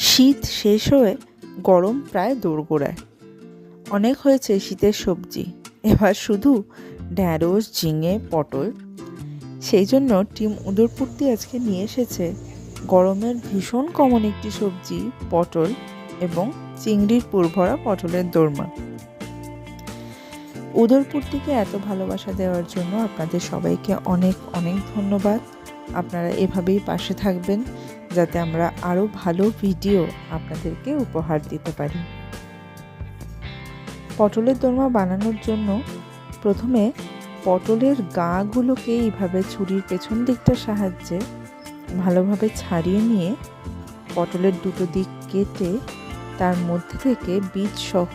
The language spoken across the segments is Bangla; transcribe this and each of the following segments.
শীত শেষ হয়ে গরম প্রায় দোরগোড়ায়। অনেক হয়েছে শীতের সবজি। এবার শুধু ঢ্যাঁড়স, ঝিঙে, পটল। সেই জন্য টিম উদরপুরটি আজকে নিয়ে এসেছে গরমের ভীষণ কমন একটি সবজি, পটল এবং চিংড়ির পুরভরা পটলের দোরমা। উদরপুরটিকে এত ভালোবাসা দেওয়ার জন্য আপনাদের সবাইকে অনেক অনেক ধন্যবাদ। আপনারা এভাবেই পাশে থাকবেন। যাতে আমরা আরও ভালো ভিডিও আপনাদেরকে উপহার দিতে পারি। পটলের দোরমা বানানোর জন্য প্রথমে পটলের গাগুলোকে এইভাবে ছুরির পেছন দিকটার সাহায্যে ভালোভাবে ছাড়িয়ে নিয়ে পটলের দুটো দিক কেটে তার মধ্যে থেকে বীজ সহ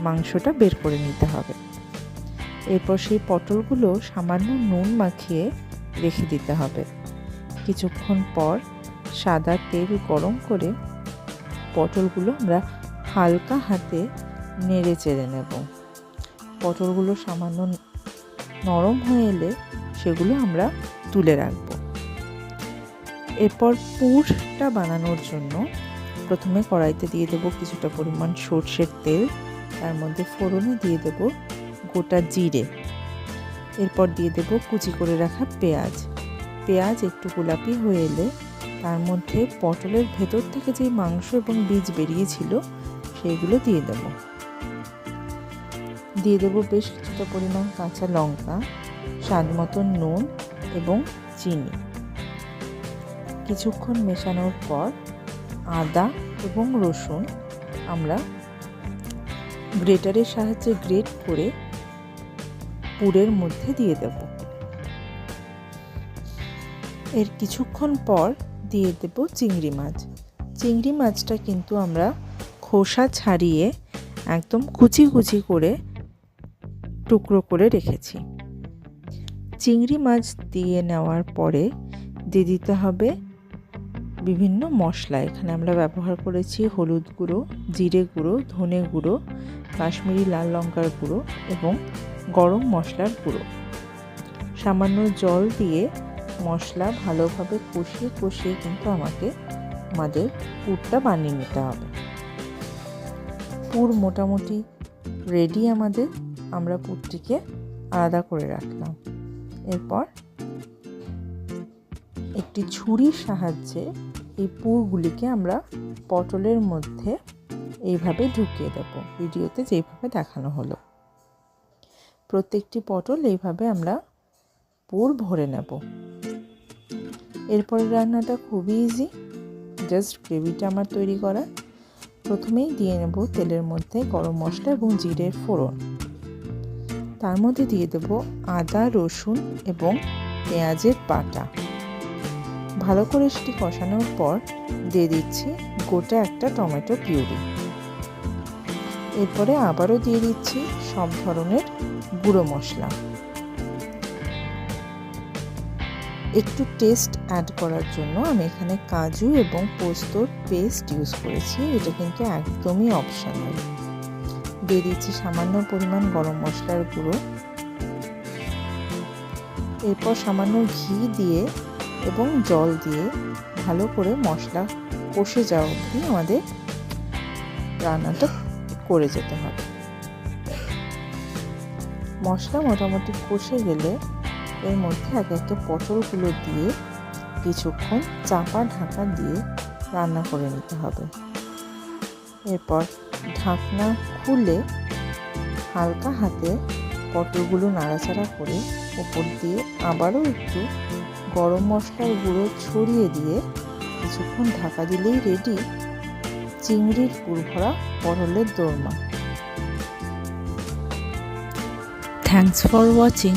মাংসটা বের করে নিতে হবে। এরপর সেই পটলগুলো সামান্য নুন মাখিয়ে রেখে দিতে হবে। কিছুক্ষণ পর সাদা তেল গরম করে পটলগুলো আমরা হালকা হাতে নেড়ে চেড়ে নেব। পটলগুলো সামান্য নরম হয়ে এলে সেগুলো আমরা তুলে রাখব। এরপর পুরটা বানানোর জন্য প্রথমে কড়াইতে দিয়ে দেব কিছুটা পরিমাণ সর্ষের তেল, তার মধ্যে ফোড়নে দিয়ে দেব গোটা জিরে। এরপর দিয়ে দেব কুচি করে রাখা পেঁয়াজ। পেঁয়াজ একটু গোলাপি হয়ে এলে তার মধ্যে পটলের ভেতর থেকে যে মাংস এবং বীজ বেরিয়েছিল, সেইগুলো দিয়ে দেব। দিয়ে দেব বেশ কিছুটা পরিমাণ কাঁচা লঙ্কা, স্বাদ মতো নুন এবং চিনি। কিছুক্ষণ মেশানোর পর আদা এবং রসুন আমরা গ্রেটারের সাহায্যে গ্রেট করে পুরের মধ্যে দিয়ে দেব। এর কিছুক্ষণ পর দিয়ে দেব চিংড়ি মাছ। চিংড়ি মাছটা কিন্তু আমরা খোসা ছাড়িয়ে একদম কুচি কুচি করে টুকরো করে রেখেছি। চিংড়ি মাছ দিয়ে নেওয়ার পরে দিয়ে দিতে হবে বিভিন্ন মশলা। এখানে আমরা ব্যবহার করেছি হলুদ গুঁড়ো, জিরে গুঁড়ো, ধনে গুঁড়ো, কাশ্মীরি লাল লঙ্কার গুঁড়ো এবং গরম মশলার গুঁড়ো। সামান্য জল দিয়ে মশলা ভালোভাবে কষিয়ে কষিয়ে কিন্তু আমাকে আমাদের পুরটা বানিয়ে নিতে হবে। পুর মোটামুটি রেডি আমাদের। আমরা পুরটিকে আলাদা করে রাখলাম। এরপর একটি ছুরির সাহায্যে এই পুরগুলিকে আমরা পটলের মধ্যে এইভাবে ঢুকিয়ে দেব। ভিডিওতে যেভাবে দেখানো হলো। প্রত্যেকটি পটল এইভাবে আমরা পুর ভরে নেব। এরপরে রান্নাটা খুবই ইজি জাস্ট গ্রেভিটা আমার তৈরি করা। প্রথমেই দিয়ে নেব তেলের মধ্যে গরম মশলা এবং জিরের ফোড়ন। তার মধ্যে দিয়ে দেব আদা, রসুন এবং পেঁয়াজের বাটা। ভালো করে সেটি কষানোর পর দিয়ে দিচ্ছি গোটা একটা টমেটো পিউরি। এরপরে আবারও দিয়ে দিচ্ছি সব ধরনের গুঁড়ো মশলা। একটু টেস্ট অ্যাড করার জন্য আমি এখানে কাজু এবং পোস্তর পেস্ট ইউজ করেছি। এটা কিন্তু একদমই অপশনাল দিয়ে দিচ্ছি সামান্য পরিমাণ গরম মশলার গুঁড়ো। এরপর সামান্য ঘি দিয়ে এবং জল দিয়ে ভালো করে মশলা কষে যাওয়া অবধি আমাদের রান্নাটা করে যেতে হবে। মশলা মোটামুটি কষে গেলে এর মধ্যে এক একটা পটলগুলো দিয়ে কিছুক্ষণ চাপা ঢাকা দিয়ে রান্না করে নিতে হবে। এরপর ঢাকনা খুলে হালকা হাতে পটলগুলো নাড়াচাড়া করে ওপর দিয়ে আবারও একটু গরম মশলার গুঁড়ো ছড়িয়ে দিয়ে কিছুক্ষণ ঢাকা দিলেই রেডি চিংড়ির পুরভরা পটলের দোরমা। Thanks for watching